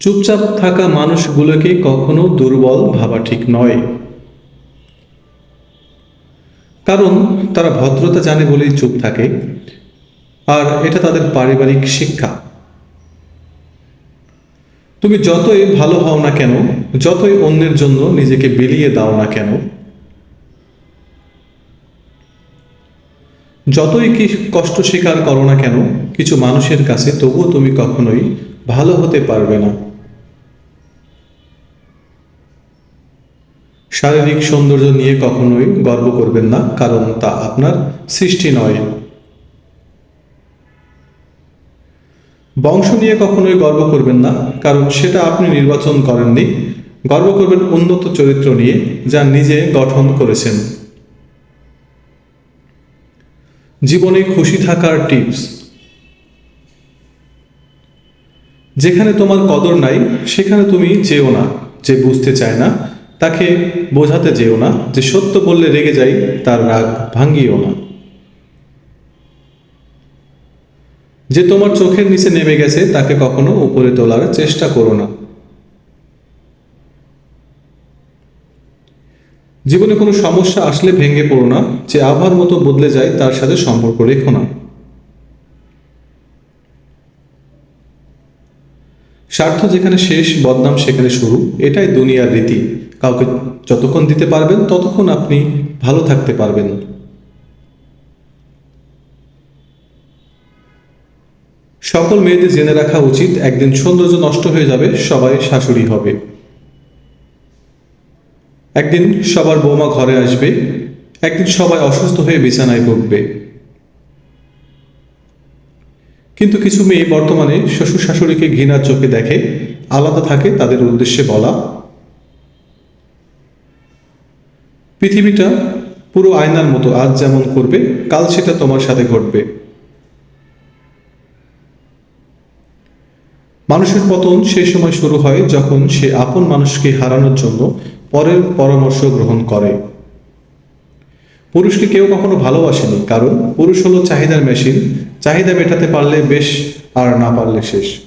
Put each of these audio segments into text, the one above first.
চুপচাপ থাকা মানুষগুলোকে কখনো দুর্বল ভাবা ঠিক নয়। কারণ তারা ভদ্রতা জানে বলেই চুপ থাকে, আর এটা তাদের পারিবারিক শিক্ষা। তুমি যতই ভালো হও না কেন, যতই অন্যের জন্য নিজেকে বিলিয়ে দাও না কেন, যতই কি কষ্ট স্বীকার করো না কেন, কিছু মানুষের কাছে তবুও তুমি কখনোই ভালো হতে পারবে না। শারীরিক সৌন্দর্য নিয়ে কখনোই গর্ব করবেন না, কারণ তা আপনার সৃষ্টি নয়। বংশ নিয়ে কখনোই গর্ব করবেন না, কারণ সেটা আপনি নির্বাচন করেননি। গর্ব করবেন উন্নত চরিত্র নিয়ে, যা নিজে গঠন করেছেন। জীবনে খুশি থাকার টিপস। যেখানে তোমার কদর নাই, সেখানে তুমি যেও না, যে বুঝতে চায় না তাকে বোঝাতে যেও না যে সত্য বললে রেগে যাই, তার রাগ ভাঙ্গিও না। যে তোমার চোখের নিচে নেমে গেছে, তাকে কখনো উপরে তোলার চেষ্টা করো না। জীবনে কোনো সমস্যা আসলে ভেঙে পড়ো না, যে আবার মতো বদলে যায়, তার সাথে সম্পর্ক রেখো না। স্বার্থ যেখানে শেষ, বদনাম সেখানে শুরু, এটাই দুনিয়ার রীতি। কাউকে যতক্ষণ দিতে পারবেন, ততক্ষণ আপনি ভালো থাকতে পারবেন। সকল মেয়েদের জেনে রাখা উচিত, একদিন সৌন্দর্য নষ্ট হয়ে যাবে, সবাই শাশুড়ি হবে। একদিন সবার বৌমা ঘরে আসবে, একদিন সবাই অসুস্থ হয়ে বিছানায় ভুগবে কিন্তু কিছু মেয়ে বর্তমানে শ্বশুর শাশুড়িকে ঘৃণার চোখে দেখে, আলাদা থাকে তাদের উদ্দেশ্যে বলা। পৃথিবীটা পুরো আয়নার মতো, আজ যেমন করবে, কাল সেটা তোমার সাথে ঘটবে। মানুষের পতন সেই সময় শুরু হয় যখন সে আপন মানুষকে হারানোর জন্য পরের পরামর্শ গ্রহণ করে। পুরুষকে কেউ কখনো ভালোবাসেনি, কারণ পুরুষ হলো চাহিদার মেশিন চাহিদা মেটাতে পারলে বেশ আর না পারলে শেষ।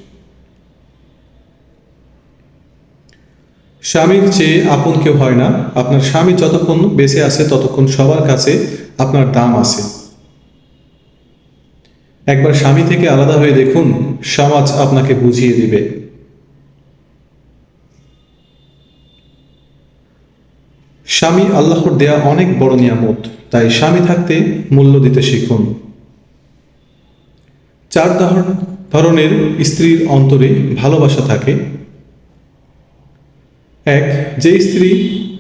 স্বামীর চেয়ে আপন কেউ হয় না। আপনার স্বামী যতক্ষণ বেঁচে আছে, ততক্ষণ সবার কাছে আপনার দাম আছে। একবার স্বামী থেকে আলাদা হয়ে দেখুন, সমাজ আপনাকে বুঝিয়ে দিবে। স্বামী আল্লাহর দেয়া অনেক বড় নিয়ামত, তাই স্বামী থাকতে মূল্য দিতে শিখুন। চার ধর- ধরনের স্ত্রীর অন্তরে ভালোবাসা থাকে। এক যে স্ত্রী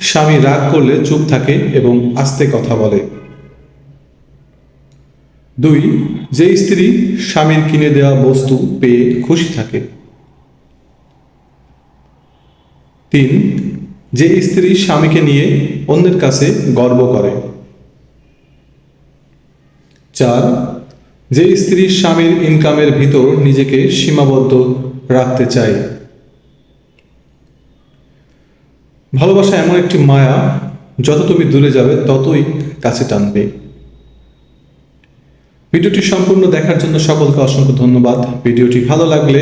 স্বামী রাগ করলে চুপ থাকে এবং আস্তে কথা বলে। দুই যে স্ত্রী স্বামীর কিনে দেওয়া বস্তু পেয়ে খুশি থাকে। তিন যে স্ত্রী স্বামীকে নিয়ে অন্যের কাছে গর্ব করে। চার যে স্ত্রী স্বামীর ইনকামের ভিতর নিজেকে সীমাবদ্ধ রাখতে চায়। ভালোবাসা এমন একটি মায়া, যত তুমি দূরে যাবে, ততই কাছে টানবে। ভিডিওটি সম্পূর্ণ দেখার জন্য সকলকে অসংখ্য ধন্যবাদ। ভিডিওটি ভালো লাগলে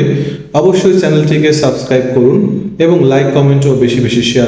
অবশ্যই চ্যানেলটিকে সাবস্ক্রাইব করুন এবং লাইক, কমেন্ট ও বেশি বেশি শেয়ার